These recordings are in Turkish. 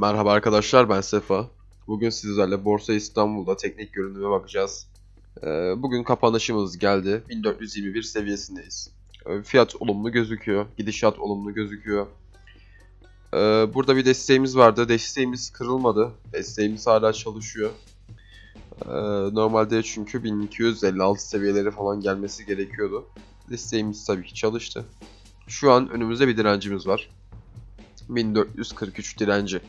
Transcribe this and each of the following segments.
Merhaba arkadaşlar ben Sefa. Bugün sizlerle Borsa İstanbul'da teknik görünüme bakacağız. Ee, Bugün kapanışımız geldi. 1421 seviyesindeyiz. Ee, Fiyat olumlu gözüküyor. Gidişat olumlu gözüküyor. Ee, Burada bir desteğimiz vardı. Desteğimiz kırılmadı. Desteğimiz hala çalışıyor. Normalde çünkü 1256 seviyeleri falan gelmesi gerekiyordu. Desteğimiz tabii ki çalıştı. Şu an önümüzde bir direncimiz var. 1443 direnci.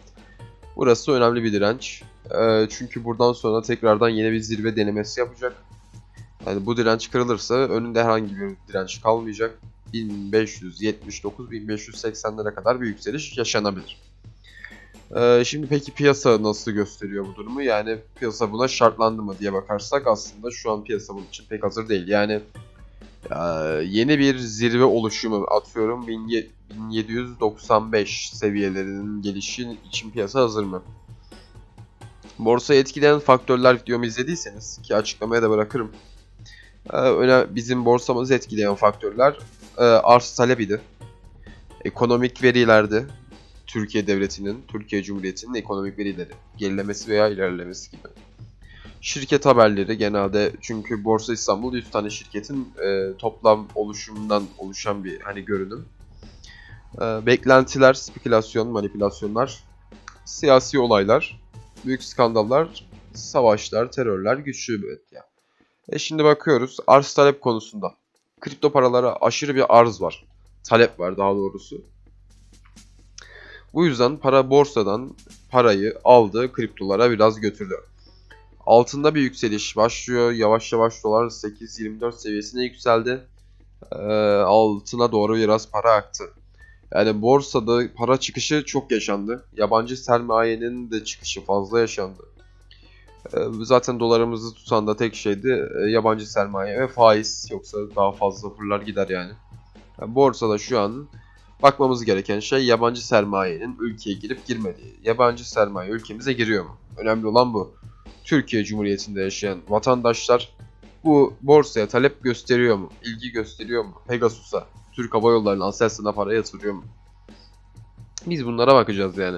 Burası önemli bir direnç. Ee, çünkü buradan sonra tekrardan yeni bir zirve denemesi yapacak. Yani bu direnç kırılırsa önünde herhangi bir direnç kalmayacak. 1579-1580'lere kadar bir yükseliş yaşanabilir. Ee, şimdi peki piyasa nasıl gösteriyor bu durumu? Yani piyasa buna şartlandı mı diye bakarsak aslında şu an piyasa bunun için pek hazır değil. Yani yeni bir zirve oluşumu atıyorum 17- 1795 seviyelerinin gelişi için piyasa hazır mı? Borsayı etkileyen faktörler videomu izlediyseniz ki açıklamaya da bırakırım. Ee, öne, bizim borsamızı etkileyen faktörler e, arz talep idi. Ekonomik verilerdi. Türkiye Devleti'nin, Türkiye Cumhuriyeti'nin ekonomik verileri. Gerilemesi veya ilerlemesi gibi şirket haberleri genelde çünkü Borsa İstanbul 100 tane şirketin e, toplam oluşumundan oluşan bir hani görünüm. E, beklentiler, spekülasyon, manipülasyonlar, siyasi olaylar, büyük skandallar, savaşlar, terörler, güçlü bir etki. E şimdi bakıyoruz arz talep konusunda. Kripto paralara aşırı bir arz var. Talep var daha doğrusu. Bu yüzden para borsadan parayı aldı, kriptolara biraz götürdü. Altında bir yükseliş başlıyor. Yavaş yavaş dolar 8.24 seviyesine yükseldi. Ee, altına doğru biraz para aktı. Yani borsada para çıkışı çok yaşandı. Yabancı sermayenin de çıkışı fazla yaşandı. Ee, zaten dolarımızı tutan da tek şeydi e, yabancı sermaye ve faiz. Yoksa daha fazla fırlar gider yani. yani. Borsada şu an bakmamız gereken şey yabancı sermayenin ülkeye girip girmediği. Yabancı sermaye ülkemize giriyor mu? Önemli olan bu. Türkiye Cumhuriyeti'nde yaşayan vatandaşlar bu borsaya talep gösteriyor mu? İlgi gösteriyor mu? Pegasus'a, Türk Hava Yolları'nın Aselsan'a para yatırıyor mu? Biz bunlara bakacağız yani.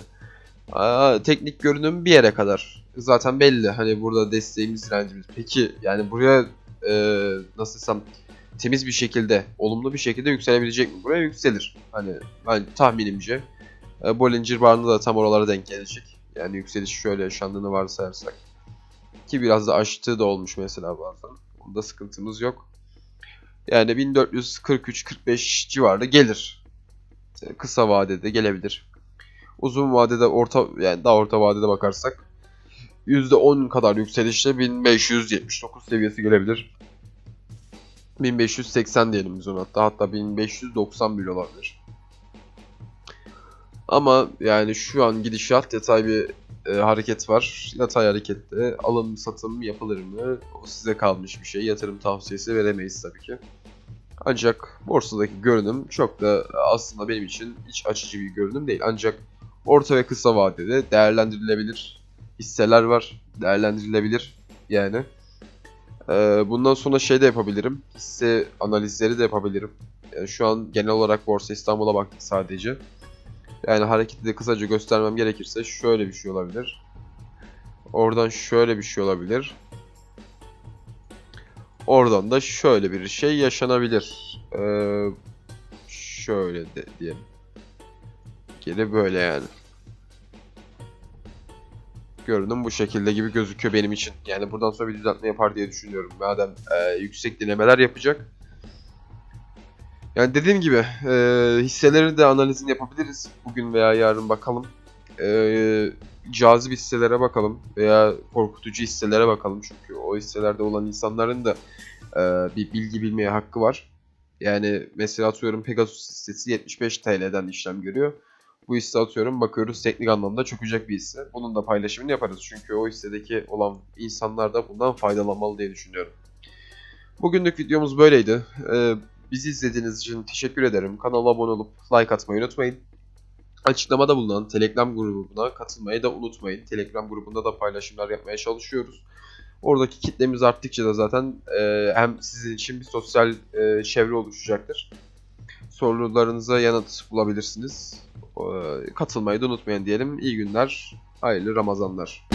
Aa, teknik görünüm bir yere kadar. Zaten belli. Hani burada desteğimiz, direncimiz. Peki yani buraya e, nasıl desem temiz bir şekilde, olumlu bir şekilde yükselebilecek mi? Buraya yükselir. Hani ben tahminimce e, Bollinger Band'ı da tam oralara denk gelecek. Yani yükseliş şöyle yaşandığını varsayarsak. Ki biraz da aştığı da olmuş mesela bazen. Onda sıkıntımız yok. Yani 1443-45 civarında gelir. Ee, Kısa vadede gelebilir. Uzun vadede orta yani daha orta vadede bakarsak %10 kadar yükselişle 1579 seviyesi gelebilir. 1580 diyelim biz ona hatta hatta 1590 bile olabilir. Ama yani şu an gidişat yatay bir e, hareket var. Yatay harekette alım satım yapılır mı? O size kalmış bir şey. Yatırım tavsiyesi veremeyiz tabii ki. Ancak borsadaki görünüm çok da aslında benim için hiç açıcı bir görünüm değil. Ancak orta ve kısa vadede değerlendirilebilir hisseler var. Değerlendirilebilir yani. Ee, bundan sonra şey de yapabilirim. Hisse analizleri de yapabilirim. Yani şu an genel olarak Borsa İstanbul'a baktık sadece. Yani hareketi de kısaca göstermem gerekirse şöyle bir şey olabilir. Oradan şöyle bir şey olabilir. Oradan da şöyle bir şey yaşanabilir. Ee, şöyle de diyelim. Geri böyle yani. Görünüm bu şekilde gibi gözüküyor benim için. Yani buradan sonra bir düzeltme yapar diye düşünüyorum. Madem e, yüksek denemeler yapacak. Yani dediğim gibi e, hisseleri de analizini yapabiliriz. Bugün veya yarın bakalım. E, cazip hisselere bakalım veya korkutucu hisselere bakalım. Çünkü o hisselerde olan insanların da e, bir bilgi bilmeye hakkı var. Yani mesela atıyorum Pegasus hissesi 75 TL'den işlem görüyor. Bu hisse atıyorum bakıyoruz teknik anlamda çökecek bir hisse. Bunun da paylaşımını yaparız. Çünkü o hissedeki olan insanlar da bundan faydalanmalı diye düşünüyorum. Bugünlük videomuz böyleydi. Ee, bizi izlediğiniz için teşekkür ederim. Kanala abone olup like atmayı unutmayın. Açıklamada bulunan Telegram grubuna katılmayı da unutmayın. Telegram grubunda da paylaşımlar yapmaya çalışıyoruz. Oradaki kitlemiz arttıkça da zaten e, hem sizin için bir sosyal e, çevre oluşacaktır. Sorularınıza yanıt bulabilirsiniz. Ee, katılmayı da unutmayın diyelim. İyi günler, hayırlı Ramazanlar.